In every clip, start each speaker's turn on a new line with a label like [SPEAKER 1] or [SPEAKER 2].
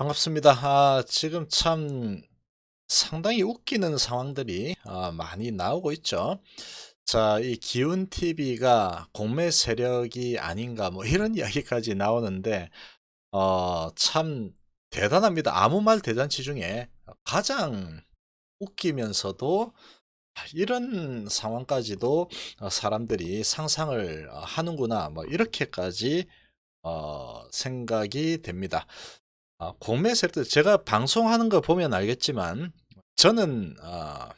[SPEAKER 1] 반갑습니다. 아, 지금 참 상당히 웃기는 상황들이 아, 많이 나오고 있죠. 자, 이 기운 TV가 공매 세력이 아닌가 뭐 이런 이야기까지 나오는데 어, 참 대단합니다. 아무 말 대잔치 중에 가장 웃기면서도 아, 이런 상황까지도 어, 사람들이 상상을 어, 하는구나 뭐 이렇게까지 어, 생각이 됩니다. 아, 공매 세력들 제가 방송하는 거 보면 알겠지만 저는 아,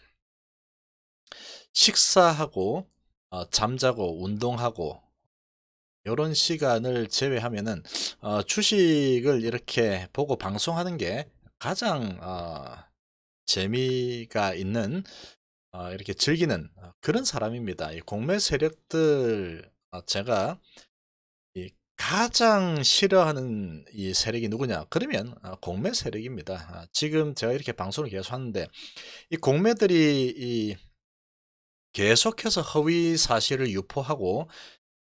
[SPEAKER 1] 식사하고 어, 잠자고 운동하고 요런 시간을 제외하면은 어, 주식을 이렇게 보고 방송하는 게 가장 어, 재미가 있는 어, 이렇게 즐기는 어, 그런 사람입니다. 이 공매 세력들 어, 제가 이 가장 싫어하는 이 세력이 누구냐? 그러면 아, 공매 세력입니다. 아, 지금 제가 이렇게 방송을 계속 하는데 이 공매들이 이 계속해서 허위 사실을 유포하고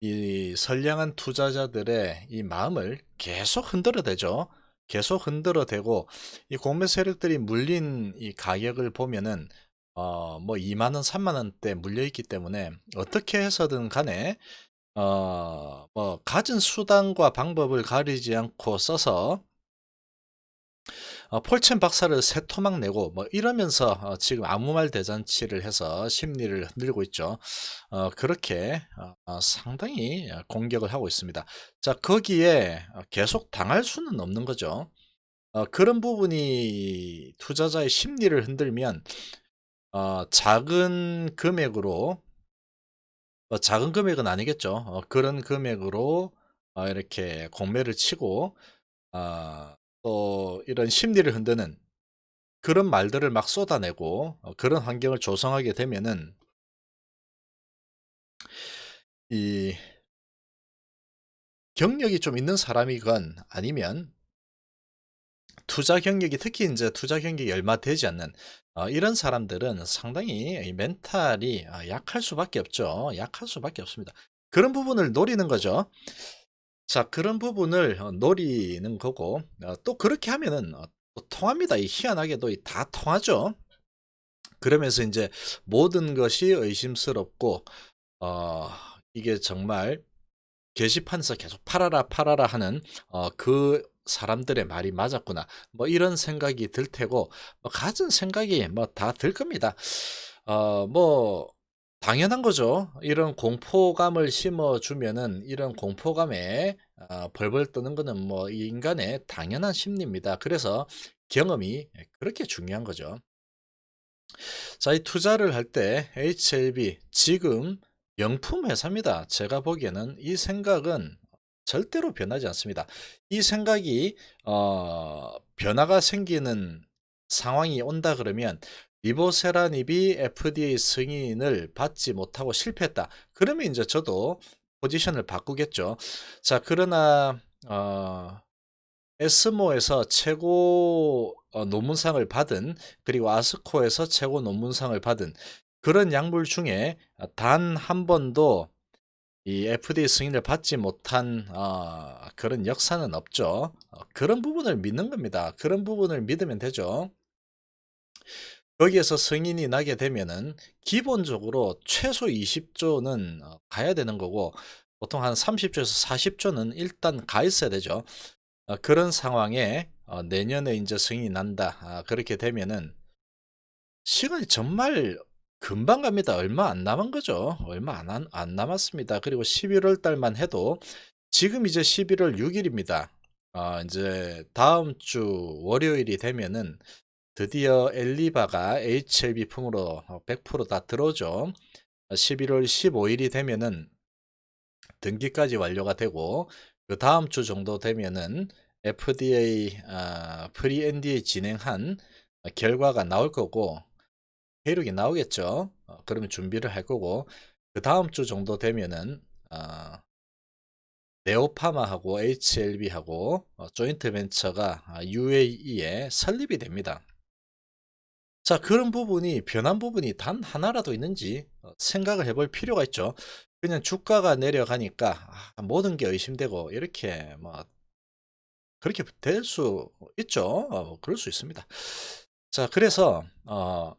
[SPEAKER 1] 이 선량한 투자자들의 이 마음을 계속 흔들어대죠. 계속 흔들어대고 이 공매 세력들이 물린 이 가격을 보면은 어 뭐 2만 원, 3만 원대 물려 있기 때문에 어떻게 해서든 간에 어 뭐 가진 수단과 방법을 가리지 않고 써서 어, 폴첸 박사를 세 토막 내고 뭐 이러면서 어, 지금 아무 말 대잔치를 해서 심리를 흔들고 있죠. 어, 그렇게 어, 어, 상당히 어, 공격을 하고 있습니다. 자, 거기에 어, 계속 당할 수는 없는 거죠. 어, 그런 부분이 투자자의 심리를 흔들면 어, 작은 금액으로 어, 작은 금액은 아니겠죠. 어, 그런 금액으로 어, 이렇게 공매를 치고 어, 또 이런 심리를 흔드는 그런 말들을 막 쏟아내고 어, 그런 환경을 조성하게 되면은 이 경력이 좀 있는 사람이건 아니면 투자 경력이 특히 이제 투자 경력이 얼마 되지 않는 어, 이런 사람들은 상당히 이 멘탈이 아, 약할 수밖에 없죠. 약할 수밖에 없습니다. 그런 부분을 노리는 거죠. 자, 그런 부분을 어, 노리는 거고 어, 또 그렇게 하면은 어, 또 통합니다. 이 희한하게도 이다 통하죠. 그러면서 이제 모든 것이 의심스럽고 어, 이게 정말 게시판에서 계속 팔아라 팔아라 하는 어, 그 사람들의 말이 맞았구나. 뭐 이런 생각이 들 테고 뭐 가진 생각이 뭐 다 들 겁니다. 어, 뭐 당연한 거죠. 이런 공포감을 심어주면은 이런 공포감에 아, 벌벌 떠는 거는 뭐이 인간의 당연한 심리입니다. 그래서 경험이 그렇게 중요한 거죠. 자, 이 투자를 할 때 HLB 지금 명품 회사입니다. 제가 보기에는 이 생각은 절대로 변하지 않습니다. 이 생각이 어, 변화가 생기는 상황이 온다 그러면 리보세라닙이 FDA 승인을 받지 못하고 실패했다. 그러면 이제 저도 포지션을 바꾸겠죠. 자, 그러나 어, 에스모에서 최고 어, 논문상을 받은 그리고 아스코에서 최고 논문상을 받은 그런 약물 중에 단 한 번도 이 FDA 승인을 받지 못한 어, 그런 역사는 없죠. 어, 그런 부분을 믿는 겁니다. 그런 부분을 믿으면 되죠. 거기에서 승인이 나게 되면은 기본적으로 최소 20조는 어, 가야 되는 거고 보통 한 30조에서 40조는 일단 가 있어야 되죠. 어, 그런 상황에 어, 내년에 이제 승인이 난다. 아, 그렇게 되면은 시간이 정말 금방 갑니다. 얼마 안 남은 거죠. 얼마 안, 한- 안 남았습니다. 그리고 11월 달만 해도 지금 이제 11월 6일입니다. 아, 이제 다음 주 월요일이 되면은 드디어 엘리바가 HLB 품으로 100%다 들어오죠. 11월 15일이 되면은 등기까지 완료가 되고 그 다음 주 정도 되면은 FDA 아, 프리 NDA 진행한 결과가 나올 거고 회력이 나오겠죠. 어, 그러면 준비를 할 거고 그 다음 주 정도 되면은 어, 네오파마하고 HLB하고 어, 조인트 벤처가 UAE에 설립이 됩니다. 자, 그런 부분이 변한 부분이 단 하나라도 있는지 어, 생각을 해볼 필요가 있죠. 그냥 주가가 내려가니까 아, 모든 게 의심되고 이렇게 뭐 그렇게 될 수 있죠. 어 그럴 수 있습니다. 자 그래서 어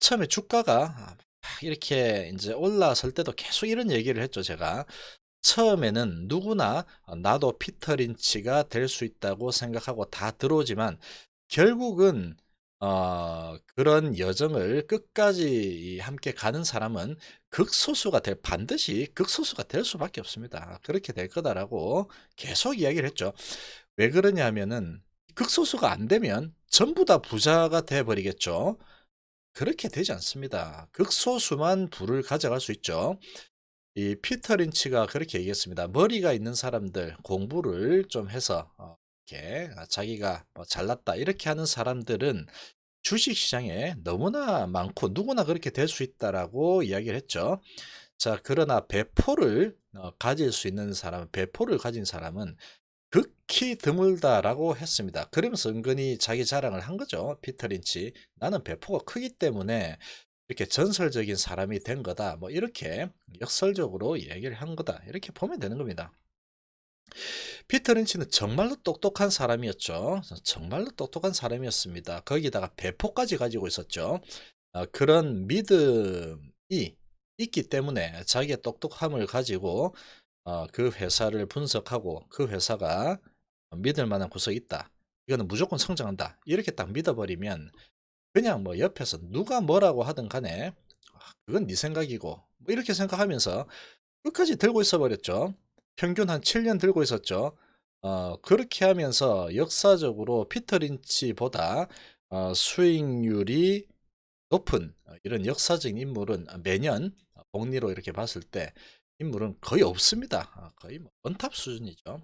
[SPEAKER 1] 처음에 주가가 막 이렇게 인제 올라설 때도 계속 이런 얘기를 했죠 제가. 처음에는 누구나 어 나도 피터 린치가 될 수 있다고 생각하고 다 들어오지만 결국은 어 그런 여정을 끝까지 이 함께 가는 사람은 극소수가 될 반드시 극소수가 될 수밖에 없습니다. 그렇게 될 거다라고 계속 이야기를 했죠. 왜 그러냐 하면은 극소수가 안 되면 전부 다 부자가 돼 버리겠죠. 그렇게 되지 않습니다. 극소수만 부를 가져갈 수 있죠. 이 피터 린치가 그렇게 얘기했습니다. "머리가 있는 사람들 공부를 좀 해서 어 이렇게 아 자기가 뭐 잘났다." 이렇게 하는 사람들은 주식 시장에 너무나 많고 "누구나 그렇게 될 수 있다."라고 이야기를 했죠. 자 그러나 배포를 어 가질 수 있는 사람 배포를 가진 사람은 " 극히 드물다."라고 했습니다. 그러면서 은근히 자기 자랑을 한 거죠 피터 린치. "나는 배포가 크기 때문에 이렇게 전설적인 사람이 된 거다." 뭐 이렇게 역설적으로 얘기를 한 거다. 이렇게 보면 되는 겁니다. 피터 린치는 정말로 똑똑한 사람이었죠. 정말로 똑똑한 사람이었습니다. 거기다가 배포까지 가지고 있었죠. 어 그런 믿음이 있기 때문에 자기의 똑똑함을 가지고 어 그 회사를 분석하고 '그 회사가 믿을 만한 구석이 있다. 이거는 무조건 성장한다.' 이렇게 딱 믿어 버리면 그냥 뭐 옆에서 누가 뭐라고 하든 간에 '아 그건 네 생각이고.' 뭐 이렇게 생각하면서 끝까지 들고 있어 버렸죠. 평균 한 7년 들고 있었죠. 어 그렇게 하면서 역사적으로 피터 린치보다 어 수익률이 높은 어 이런 역사적인 인물은 아 매년 어 복리로 이렇게 봤을 때 인물은 거의 없습니다. 아 거의 뭐 원탑 수준이죠.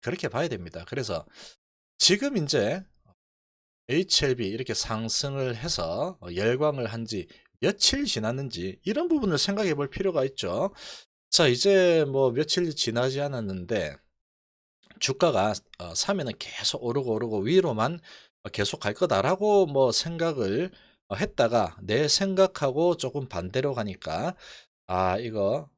[SPEAKER 1] 그렇게 봐야 됩니다. 그래서 지금 인제 HLB 이렇게 상승을 해서 어 열광을 한 지 며칠 지났는지 이런 부분을 생각해 볼 필요가 있죠. 자 이제 뭐 며칠 지나지 않았는데 주가가 어 사면은 계속 오르고 오르고 위로만 어 '계속 갈 거다.'라고 뭐 생각을 어 했다가 내 생각하고 조금 반대로 가니까 아 이거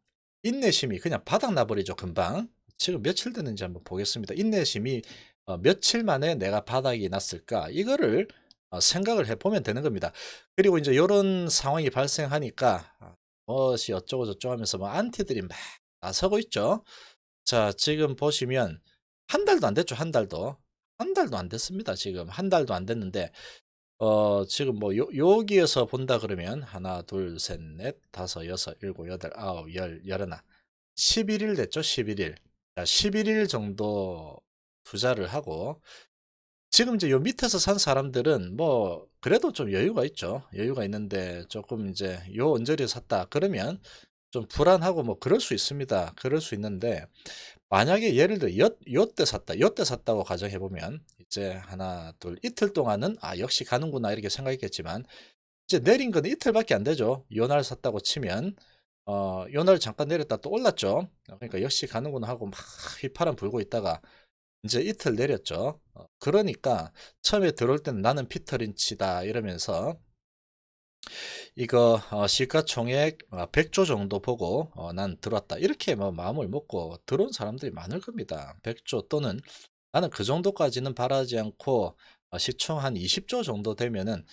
[SPEAKER 1] 인내심이 그냥 바닥 나 버리죠 금방. 지금 며칠 됐는지 한번 보겠습니다. 인내심이 어 '며칠 만에 내가 바닥이 났을까?' 이거를 어 생각을 해 보면 되는 겁니다. 그리고 인제 요런 상황이 발생하니까 아 무엇이 어쩌고 저쩌고 하면서 뭐 안티들이 막 나서고 있죠. 자 지금 보시면 한 달도 안 됐죠, 한 달도. 한 달도 안 됐습니다 지금. 한 달도 안 됐는데 어 지금 뭐 요 여기에서 본다 그러면 하나 둘 셋 넷 다섯 여섯 일곱 여덟 아홉 열 열하나 11일 됐죠, 11 일. 자 11일 정도 투자를 하고 지금 이제 요 밑에서 산 사람들은 뭐 그래도 좀 여유가 있죠. 여유가 있는데 조금 이제 요 언저리에 샀다 그러면 좀 불안하고 뭐 그럴 수 있습니다. 그럴 수 있는데 만약에 예를 들어 요 요때 샀다. 요때 샀다고 가정해 보면 이제 하나 둘 이틀 동안은 '아 역시 가는구나.' 이렇게 생각했겠지만 이제 내린 거는 이틀밖에 안 되죠. 요날 샀다고 치면 어 요날 잠깐 내렸다 또 올랐죠. 어 그러니까 '역시 가는구나.' 하고 막 휘파람 불고 있다가 인제 이틀 내렸죠. 어 그러니까 처음에 들어올 때는 '나는 피터 린치다.' 이러면서 이거 어 시가총액 어 100조 정도 보고 어 '난 들어왔다.' 이렇게 뭐 마음을 먹고 들어온 사람들이 많을 겁니다. 100조 또는 ' 나는 그 정도까지는 바라지 않고 어 시총 한 20조 정도 되면은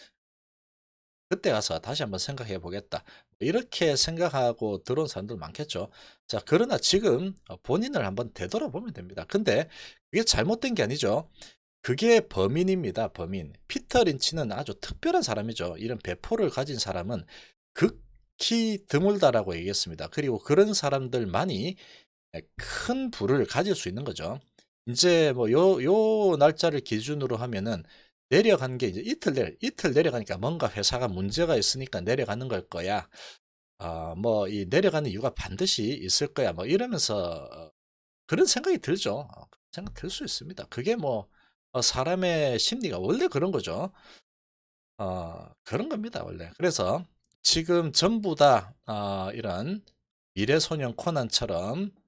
[SPEAKER 1] 그때 가서 다시 한번 생각해 보겠다.' 뭐 이렇게 생각하고 들어온 사람들 많겠죠. 자 그러나 지금 어 본인을 한번 되돌아보면 됩니다. 근데 그게 잘못된 게 아니죠. 그게 범인입니다, 범인. 피터 린치는 아주 특별한 사람이죠. 이런 배포를 가진 사람은 극히 드물다라고 얘기했습니다. 그리고 그런 사람들만이 예큰 부를 가질 수 있는 거죠. 인제 뭐 요 요 날짜를 기준으로 하면은 내려간 게 이제 이틀 내려 이틀 내려가니까 뭔가 회사가 문제가 있으니까 내려가는 걸 거야. 아뭐이 '내려가는 이유가 반드시 있을 거야.' 뭐 이러면서 어 그런 생각이 들죠. 어 생각 들 수 있습니다. 그게 뭐어 사람의 심리가 원래 그런 거죠. 어 그런 겁니다 원래. 그래서 지금 전부 다 어 이런 미래소년 코난처럼 '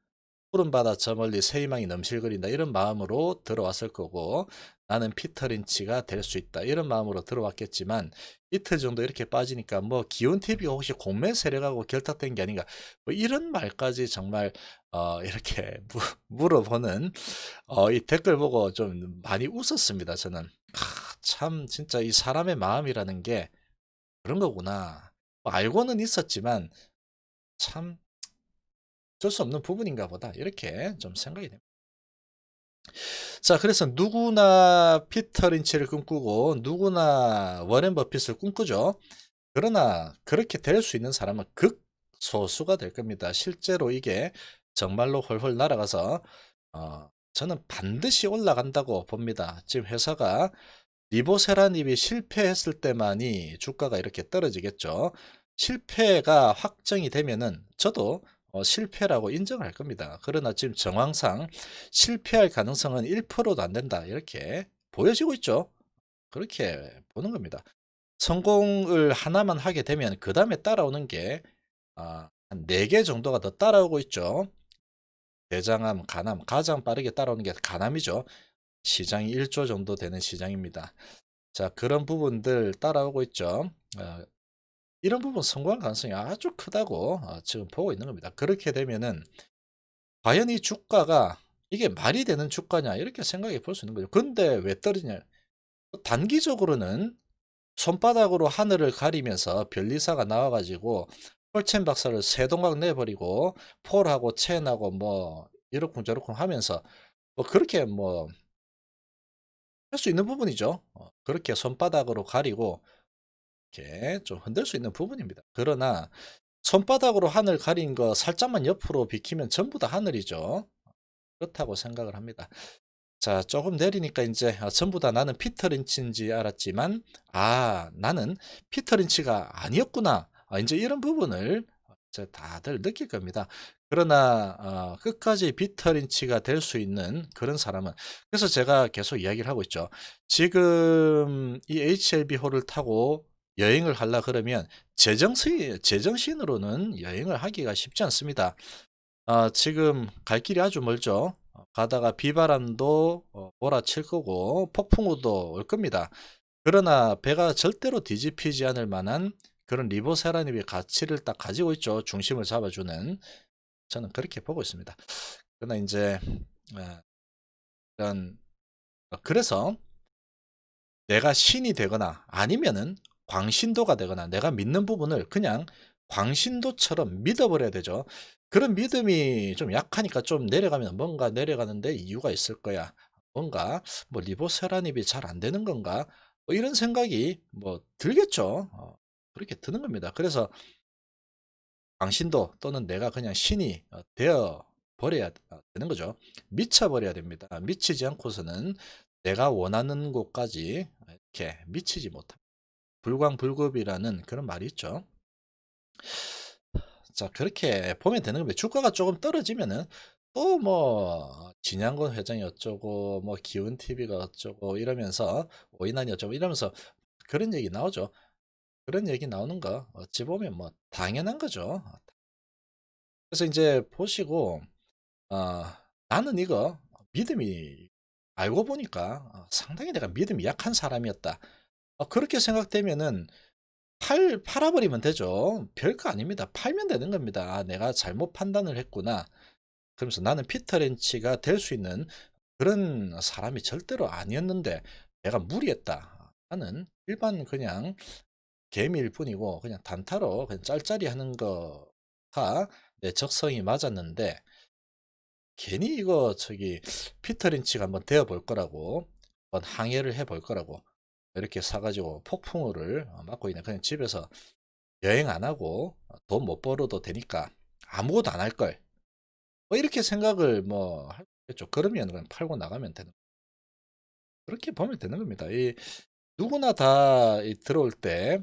[SPEAKER 1] 푸른 바다 저 멀리 새희망이 넘실거린다.' 이런 마음으로 들어왔을 거고 '나는 피터 린치가 될 수 있다.' 이런 마음으로 들어왔겠지만 이틀 정도 이렇게 빠지니까 뭐 '기온 TV가 혹시 공매 세력하고 결탁된 게 아닌가.' 뭐 이런 말까지 정말 어 이렇게 무 물어보는 어 이 댓글 보고 좀 많이 웃었습니다 저는. 아 참 진짜 이 사람의 마음이라는 게 그런 거구나. 뭐 알고는 있었지만 참' 어쩔 수 없는 부분인가 보다.' 이렇게 좀 생각이 됩니다. 자 그래서 누구나 피터 린치를 꿈꾸고 누구나 워렌 버핏을 꿈꾸죠. 그러나 그렇게 될 수 있는 사람은 극소수가 될 겁니다. 실제로 이게 정말로 훨훨 날아가서 어 저는 반드시 올라간다고 봅니다. 지금 회사가 리보세라님이 실패했을 때만이 주가가 이렇게 떨어지겠죠. 실패가 확정이 되면은 저도 어 실패라고 인정할 겁니다. 그러나 지금 정황상 실패할 가능성은 1%도 안 된다. 이렇게 보여지고 있죠. 그렇게 보는 겁니다. 성공을 하나만 하게 되면 그 다음에 따라오는 게 아 한 4개 정도가 더 따라오고 있죠. 대장암, 간암, 가장 빠르게 따라오는 게 간암이죠. 시장이 1조 정도 되는 시장입니다. 자 그런 부분들 따라오고 있죠. 어 이런 부분 성공할 가능성이 아주 크다고 어 지금 보고 있는 겁니다. 그렇게 되면은 과연 이 주가가 '이게 말이 되는 주가냐?' 이렇게 생각해 볼 수 있는 거죠. 근데 왜 떨어지냐? 단기적으로는 손바닥으로 하늘을 가리면서 변리사가 나와 가지고 펄첸 박사를 세 동강 내 버리고 폴하고 첸하고 뭐 이러쿵저러쿵 하면서 뭐 그렇게 뭐 할 수 있는 부분이죠. 어 그렇게 손바닥으로 가리고 이렇게 좀 흔들 수 있는 부분입니다. 그러나 손바닥으로 하늘 가린 거 살짝만 옆으로 비키면 전부 다 하늘이죠. 그렇다고 생각을 합니다. 자 조금 내리니까 인제 아 전부 다 나는 피터 린치인지 알았지만 '아 나는 피터 린치가 아니었구나.' 아 인제 이런 부분을 이제 다들 느낄 겁니다. 그러나 어 끝까지 피터 린치가 될 수 있는 그런 사람은 그래서 제가 계속 이야기를 하고 있죠. 지금 이 HLB호를 타고 여행을 하려 그러면 제정신 제정신으로는 여행을 하기가 쉽지 않습니다. 아 지금 갈 길이 아주 멀죠. 어 가다가 비바람도 어 몰아칠 거고 폭풍우도 올 겁니다. 그러나 배가 절대로 뒤집히지 않을 만한 그런 리보세라님의 가치를 딱 가지고 있죠. 중심을 잡아주는. 저는 그렇게 보고 있습니다. 그러나 어 이런 어 그래서 내가 신이 되거나 아니면은 광신도가 되거나 내가 믿는 부분을 그냥 광신도처럼 믿어 버려야 되죠. 그런 믿음이 좀 약하니까 좀 내려가면 '뭔가 내려가는데 이유가 있을 거야. 뭔가 뭐 리보세라님이 잘 안 되는 건가?' 뭐 이런 생각이 뭐 들겠죠. 어 그렇게 드는 겁니다. 그래서 광신도 또는 내가 그냥 신이 어 되어 버려야 어 되는 거죠. 미쳐 버려야 됩니다. 미치지 않고서는 내가 원하는 곳까지 이렇게 미치지 못합니다. 불광불급이라는 그런 말이 있죠. 자 그렇게 보면 되는 겁니다. 주가가 조금 떨어지면은 또 뭐 진양건 회장이 어쩌고 뭐 기훈TV가 어쩌고 이러면서 오인환이 어쩌고 이러면서 그런 얘기 나오죠. 그런 얘기 나오는 거 어찌 보면 뭐 당연한 거죠. 그래서 인제 보시고 어 '나는 이거 믿음이 알고 보니까 어 상당히 내가 믿음이 약한 사람이었다.' 어 그렇게 생각되면은 팔 팔아 버리면 되죠. 별거 아닙니다. 팔면 되는 겁니다. '아 내가 잘못 판단을 했구나.' 그러면서 '나는 피터 린치가 될 수 있는 그런 사람이 절대로 아니었는데 내가 무리했다. 나는 일반 그냥 개미일 뿐이고 그냥 단타로 그냥 짤짤이 하는 거가 내 적성이 맞았는데 괜히 이거 저기 피터 린치가 한번 되어 볼 거라고 한번 항해를 해 볼 거라고 이렇게 사 가지고 폭풍우를 어 맞고 있는 그냥 집에서 여행 안 하고 어돈못 벌어도 되니까 아무것도 안 할 걸.' 뭐 이렇게 생각을 뭐 하겠죠. 그러면 그냥 팔고 나가면 되는 그렇게 보면 되는 겁니다. 이 누구나 다 이 들어올 때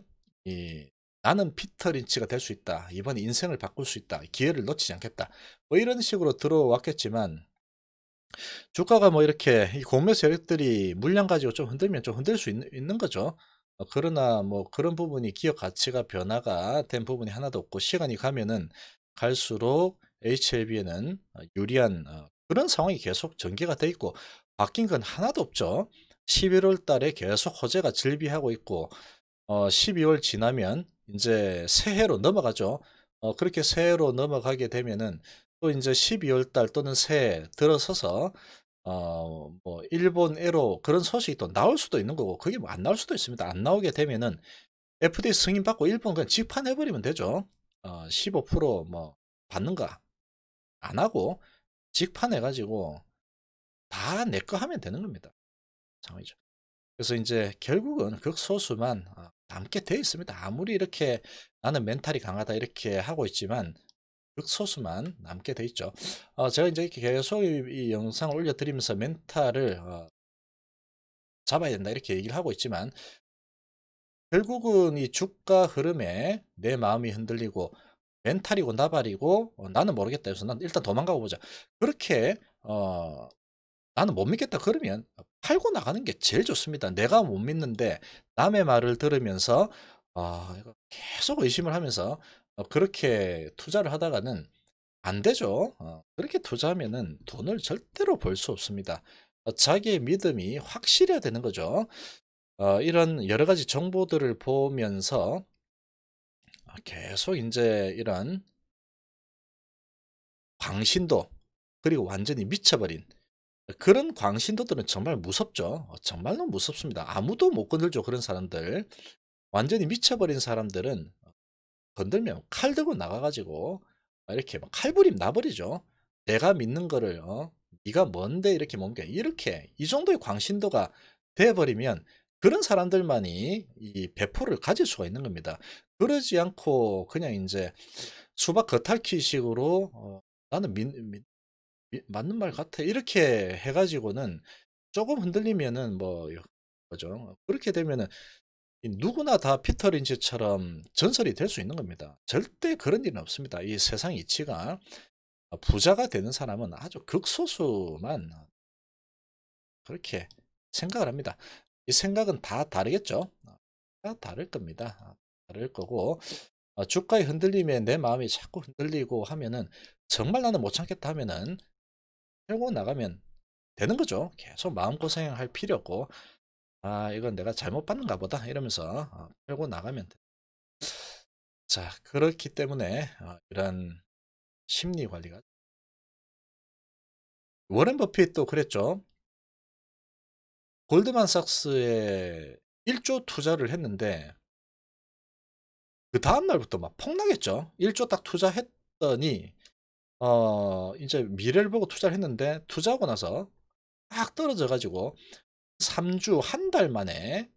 [SPEAKER 1] 이 '나는 피터 린치가 될 수 있다. 이번에 인생을 바꿀 수 있다. 기회를 놓치지 않겠다.' 뭐 이런 식으로 들어왔겠지만 주가가 뭐 이렇게 이 공매 세력들이 물량 가지고 좀 흔들면 좀 흔들 수 있는 있는 거죠. 어 그러나 뭐 그런 부분이 기업 가치가 변화가 된 부분이 하나도 없고 시간이 가면은 갈수록 HLB에는 어 유리한 어 그런 상황이 계속 전개가 돼 있고 바뀐 건 하나도 없죠. 11월 달에 계속 호재가 즐비하고 있고 어 12월 지나면 인제 새해로 넘어가죠. 어 그렇게 새해로 넘어가게 되면은 또 인제 12월 달 또는 새해 들어서서 어 뭐 일본애로 그런 소식이 또 나올 수도 있는 거고 그게 뭐 안 나올 수도 있습니다. 안 나오게 되면은 FDA 승인 받고 일본 그냥 직판해 버리면 되죠. 어 15%뭐 받는가 안 하고 직판해 가지고 다 내 거 하면 되는 겁니다. 상황이죠. 그래서 인제 결국은 극소수만 어 남게 돼 있습니다. 아무리 이렇게 '나는 멘탈이 강하다.' 이렇게 하고 있지만 극소수만 남게 돼 있죠. 어 제가 이렇게 계속 이 이 영상을 올려 드리면서 멘탈을 어 '잡아야 된다.' 이렇게 얘기를 하고 있지만 결국은 이 주가 흐름에 내 마음이 흔들리고 멘탈이고 나발이고 어 '나는 모르겠다.' 해서 '난 일단 도망가 보자.' 그렇게 어 '나는 못 믿겠다.' 그러면 팔고 나가는 게 제일 좋습니다. 내가 못 믿는데 남의 말을 들으면서 아 이거 계속 의심을 하면서 어 그렇게 투자를 하다가는 안 되죠. 어 그렇게 투자하면은 돈을 절대로 벌 수 없습니다. 어 자기의 믿음이 확실해야 되는 거죠. 어 이런 여러 가지 정보들을 보면서 아 계속 인제 이런 광신도 그리고 완전히 미쳐 버린 그런 광신도들은 정말 무섭죠. 어 정말로 무섭습니다. 아무도 못 건들죠, 그런 사람들. 완전히 미쳐 버린 사람들은 건들면 칼 들고 나가 가지고 아 이렇게 막 칼부림 나 버리죠. 내가 믿는 거를 어 "네가 뭔데 이렇게 멈게." 이렇게 이 정도의 광신도가 돼 버리면 그런 사람들만이 이 배포를 가질 수가 있는 겁니다. 그러지 않고 그냥 인제 수박 겉핥기 식으로 어 "나는 믿믿믿 맞는 말 같아." 이렇게 해 가지고는 쪼금 흔들리면은 뭐요 뭐죠. 그렇게 되면은 이 누구나 다 피터 린치처럼 전설이 될 수 있는 겁니다. 절대 그런 일은 없습니다. 이 세상 이치가 어 부자가 되는 사람은 아주 극소수만 그렇게 생각을 합니다. 이 생각은 다 다르겠죠. 어다 다를 겁니다. 아 다를 거고 어 주가의 흔들림에 내 마음이 자꾸 흔들리고 하면은 정말 '나는 못 참겠다.' 하면은 팔고 나가면 되는 거죠. 계속 마음고생할 필요 없고 ' 아 이건 내가 잘못 봤는가 보다.' 이러면서 어 팔고 나가면 돼 자 그렇기 때문에 어 이런 심리 관리가 워렌 버핏도 그랬죠. 골드만삭스에 1조 투자를 했는데 그 다음 날부터 막 폭락했죠. 1조 딱 투자했더니 어 인제 미래를 보고 투자를 했는데 투자하고 나서 딱 떨어져 가지고 3주 1달 만에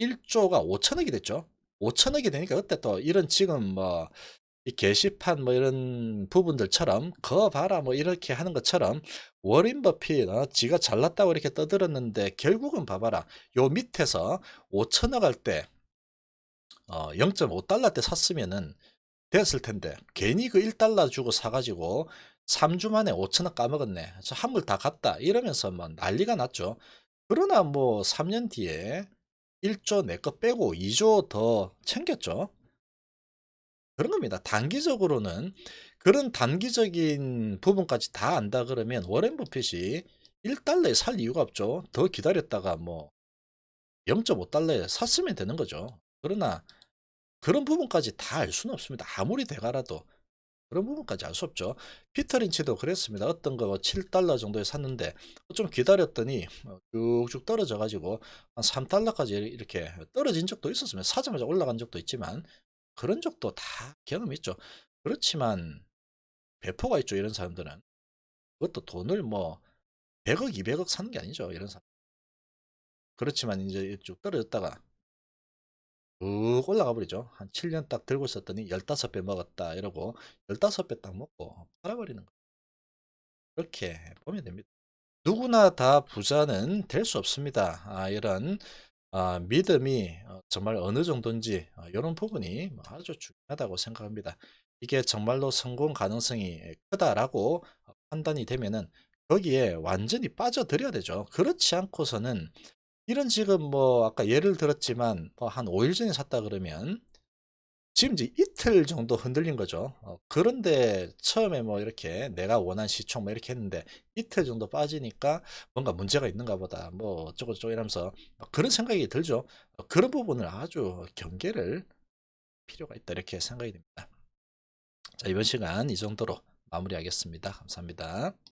[SPEAKER 1] 1조가 5천억이 됐죠. 5천억이 되니까 그때 또 이런 지금 뭐이 게시판 뭐 이런 부분들처럼 "거 봐라." 뭐 이렇게 하는 것처럼 워렌 버핏 어 지가 잘났다고 이렇게 떠들었는데 결국은 봐 봐라. 요 밑에서 5천억 할때 어 0.5 달러 때 샀으면은 됐을 텐데 괜히 그 1 달러 주고 사 가지고 3주 만에 5천억 까먹었네. 저 환물 다 갔다. 이러면서 막 난리가 났죠. 그러나 뭐 3년 뒤에 1조 내 거 빼고 2조 더 챙겼죠. 그런 겁니다. 단기적으로는 그런 단기적인 부분까지 다 안다 그러면 워렌 버핏이 1 달러에 살 이유가 없죠. 더 기다렸다가 뭐 0.5 달러에 샀으면 되는 거죠. 그러나 그런 부분까지 다 알 수는 없습니다. 아무리 대가라도 그런 부분까지 알 수 없죠. 피터 린치도 그랬습니다. 어떤 거 7 달러 정도에 샀는데 좀 기다렸더니 뭐 쭉쭉 떨어져 가지고 한 3 달러까지 이렇게 떨어진 적도 있었습니다. 사자마자 올라간 적도 있지만 그런 적도 다 경험이 있죠. 그렇지만 배포가 있죠, 이런 사람들은. 그것도 돈을 뭐 100억, 200억 사는 게 아니죠, 이런 사람. 그렇지만 인제 쭉 떨어졌다가 쭉 올라가 버리죠. 한 7년 딱 들고 있었더니 15배 먹었다 이러고 15배 딱 먹고 팔아버리는 거 그렇게 보면 됩니다. 누구나 다 부자는 될 수 없습니다. 아 이런 아 믿음이 어 정말 어느 정도인지 어 요런 부분이 뭐 아주 중요하다고 생각합니다. 이게 정말로 '성공 가능성이 크다.'라고 어 판단이 되면은 거기에 완전히 빠져들어야 되죠. 그렇지 않고서는 이런 지금 뭐 아까 예를 들었지만 뭐 한 5일 전에 샀다 그러면 지금 이제 이틀 정도 흔들린 거죠. 어 그런데 처음에 뭐 이렇게 내가 원한 시총 뭐 이렇게 했는데 이틀 정도 빠지니까 '뭔가 문제가 있는가 보다.' 뭐 어쩌고 저쩌고 이러면서 막 그런 생각이 들죠. 어 그런 부분을 아주 경계를 필요가 있다 이렇게 생각이 됩니다. 자 이번 시간 이 정도로 마무리하겠습니다. 감사합니다.